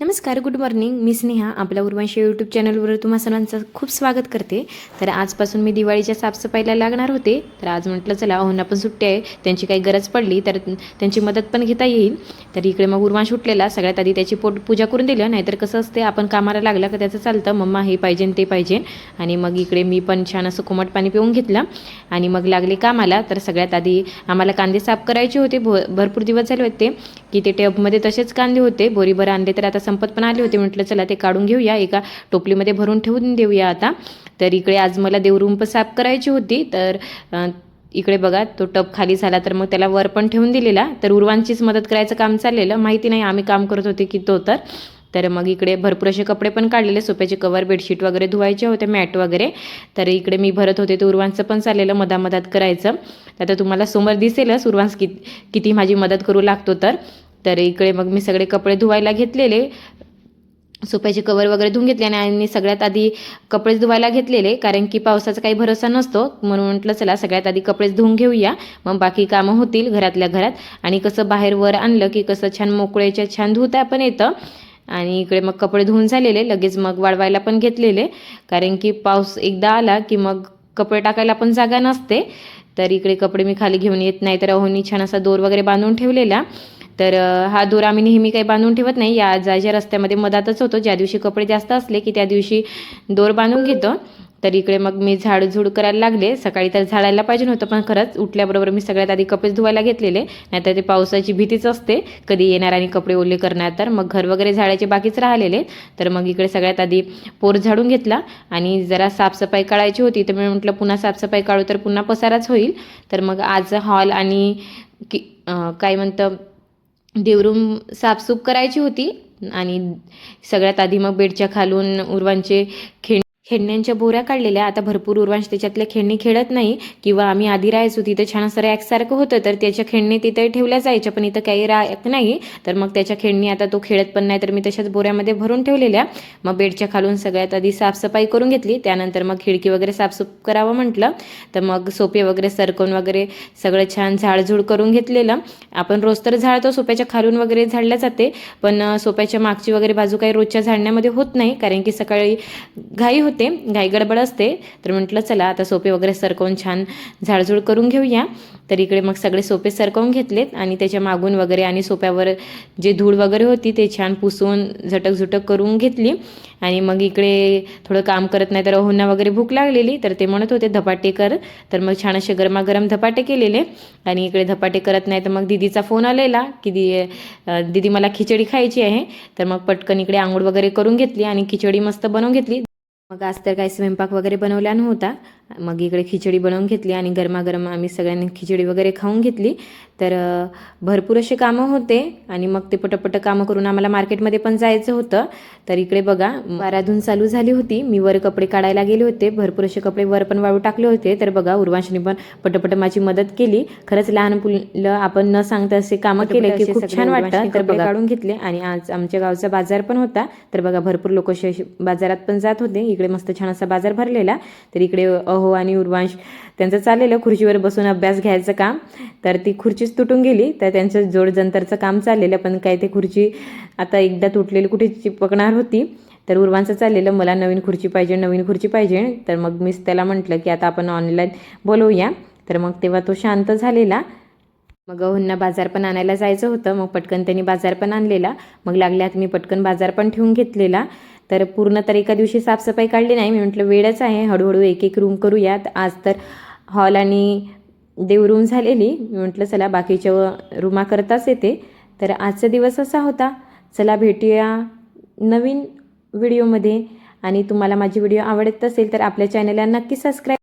नमस्कार good morning मी स्नेहा आपल्या उर्वांशी YouTube चॅनलवर तुम्हा सर्वांचं खूप स्वागत करते. तर आजपासून मी दिवाळीच्या साफसफाईला लागणार होते. तर आज म्हटलं चला अहोंना पण सुट्टी आहे. त्यांची काही गरज पडली तर त्यांची मदत पण घेता येईल. तर इकडे मग उर्वांश उठलेला. सगळ्यात आधी त्याची पोट पूजा करून दिलं. नाहीतर कसं असते आपण कामाला लागलं का त्याचं चालतं. मम्मा हे पाहिजे ते पाहिजे. आणि मग इकडे मी पण छान असं कोमट पाणी पिऊन घेतलं. आणि मग लागले कामाला. तर सगळ्यात आधी आम्हाला कांदे साफ करायचे होते. भो भरपूर दिवस झाले होते. की ते टबमध्ये तसेच कांदे होते. बोरीभर आणले तर आता संपत पण आले होते. म्हटलं चला ते काढून घेऊया. एका टोपलीमध्ये भरून ठेवून देऊया आता. तर इकडे आज मला देवरूम पण साफ करायची होती. तर इकडे बघा तो टप खाली झाला तर मग त्याला वर पण ठेवून दिलेला. तर उर्वांचीच मदत करायचं काम चाललेलं. माहिती नाही आम्ही काम करत होते की तो तर. तर मग इकडे भरपूर असे कपडे पण काढलेले सोप्याचे कवर बेडशीट वगैरे धुवायचे होते मॅट वगैरे. तर इकडे मी भरत होते तर उर्वांचं पण चाललेलं मधामधात करायचं. तर आता तुम्हाला समोर दिसेलच उर्वांस कि किती माझी मदत करू लागतो तर. तर इकडे मग मी सगळे कपडे धुवायला घेतलेले. सोप्याचे कवर वगैरे धुवून घेतले आणि सगळ्यात आधी कपडेच धुवायला घेतलेले कारण की पावसाचा काही भरोसा नसतो. म्हणून म्हटलं चला सगळ्यात आधी कपडेच धुवून घेऊया. मग बाकी कामं होतील घरातल्या घरात. आणि कसं बाहेर वर आणलं की कसं छान मोकळ्याच्या छान धुता पण येतं. आणि इकडे मग कपडे धुवून झालेले लगेच मग वाळवायला पण घेतलेले. कारण की पाऊस एकदा आला की मग कपडे टाकायला पण जागा नसते. तर इकडे कपडे मी खाली घेऊन येत नाही. तर अहोनी छान असा दोर वगैरे बांधून ठेवलेला. तर हा दोर आम्ही नेहमी काही बांधून ठेवत नाही. या जायच्या रस्त्यामध्ये मधातच होतो. ज्या दिवशी कपडे जास्त असले की त्या दिवशी दोर बांधून घेतो. तर इकडे मग मी झाडझूड करायला लागले. सकाळी तर झाडायला पाहिजे नव्हतं पण खरंच उठल्याबरोबर मी सगळ्यात आधी कपडेच धुवायला घेतलेले. नाहीतर ते पावसाची भीतीच असते. कधी येणार आणि कपडे ओले करणार तर. मग घर वगैरे झाडायचे बाकीच राहिलेले. तर मग इकडे सगळ्यात आधी पोर झाडून घेतला. आणि जरा साफसफाई काढायची होती तर मी म्हटलं पुन्हा साफसफाई काढू तर पुन्हा पसाराच होईल. तर मग आज हॉल आणि की काय म्हणतं देवरूम साफसूफ करायची होती. आणि सगळ्यात आधी मग बेडच्या खालून उर्वांचे खेळ खेळण्यांच्या बोऱ्या काढलेल्या आता भरपूर उर्वांश त्याच्यातल्या खेळणी खेळत नाही किंवा आम्ही आधी राहायचो तिथं छान असं रॅकसारखं होतं तर त्याच्या खेळणी तिथे ठेवल्या जायच्या पण इथं काही रॅक नाही. तर मग त्याच्या खेळणी आता तो खेळत पण नाही तर मी तशाच बोऱ्यामध्ये भरून ठेवलेल्या. मग बेडच्या खालून सगळ्यात आधी साफसफाई करून घेतली त्यानंतर मग खिडकी वगैरे साफसूफ करावं म्हटलं. तर मग सोपे वगैरे सरकवून वगैरे सगळं छान झाडझूड करून घेतलेलं. आपण रोज तर झाडतो सोप्याच्या खालून वगैरे झाडल्या जाते पण सोप्याच्या मागची वगैरे बाजू काही रोजच्या झाडण्यामध्ये होत नाही कारण की सकाळी घाई होते. घाई गडबड असते तर म्हटलं चला आता सोपे वगैरे सरकवून छान झाडझूड करून घेऊया. तर इकडे मग सगळे सोपे सरकवून घेतलेत आणि त्याच्या मागून वगैरे आणि सोप्यावर जे धूळ वगैरे होती ते छान पुसून झटक झुटक करून घेतली. आणि मग इकडे थोडं काम करत नाही तर अहोंना वगैरे भूक लागलेली तर ते म्हणत होते धपाटे कर. तर मग छान असे गरमागरम धपाटे केलेले आणि इकडे धपाटे करत नाही तर मग दिदीचा फोन आलेला की दि दिदी दीदी मला खिचडी खायची आहे. तर मग पटकन इकडे आंघोळ वगैरे करून घेतली आणि खिचडी मस्त बनवून घेतली. मग आज तर काही स्वयंपाक वगैरे बनवला नव्हता. मग इकडे खिचडी बनवून घेतली आणि गरमागरम आम्ही सगळ्यांनी खिचडी वगैरे खाऊन घेतली. तर भरपूर असे कामं होते आणि मग ते पटपट कामं करून आम्हाला मार्केटमध्ये पण जायचं होतं. तर इकडे बघा बाराधून चालू झाली होती. मी वर कपडे काढायला गेले होते. भरपूर असे कपडे वर पण वाळू टाकले होते. तर बघा उर्वांशने पण पटपट माझी मदत केली. खरंच लहान मुलं आपण न सांगता असे कामं केले की खूप छान वाटतं. तर बघा काढून घेतले. आणि आज आमच्या गावचा बाजार पण होता. तर बघा भरपूर लोक बाजारात पण जात होते. इकडे मस्त छान असा बाजार भरलेला. तर इकडे अहो आणि उर्वांश त्यांचं चाललेलं खुर्चीवर बसून अभ्यास घ्यायचं काम. तर ती खुर्चीच तुटून गेली. तर त्यांचं जोडजंतरचं काम चाललेलं पण काय ते खुर्ची आता एकदा तुटलेली कुठे चिपकणार होती. तर उर्वांचं चाललेलं मला नवीन खुर्ची पाहिजे नवीन खुर्ची पाहिजे. तर मग मीच त्याला म्हटलं की आता आपण ऑनलाईन बोलवूया. तर मग तेव्हा तो शांत झालेला. मग अहोंना बाजार पण आणायला जायचं होतं. मग पटकन त्यांनी बाजार पण आणलेला. मग लागल्यात मी पटकन बाजार पण ठेवून घेतलेला. तर पूर्ण तर एका दिवशी साफसफाई काढली नाही. मी म्हटलं वेळच आहे. हळूहळू एक एक रूम करूयात. आज तर हॉल आणि देव रूम झालेली. मी म्हटलं चला बाकीच्या रूमाकरताच येते. तर आजचा दिवस असा होता. चला भेटूया नवीन व्हिडिओमध्ये आणि तुम्हाला माझी व्हिडिओ आवडत असेल तर आपल्या चॅनलला नक्की सबस्क्राईब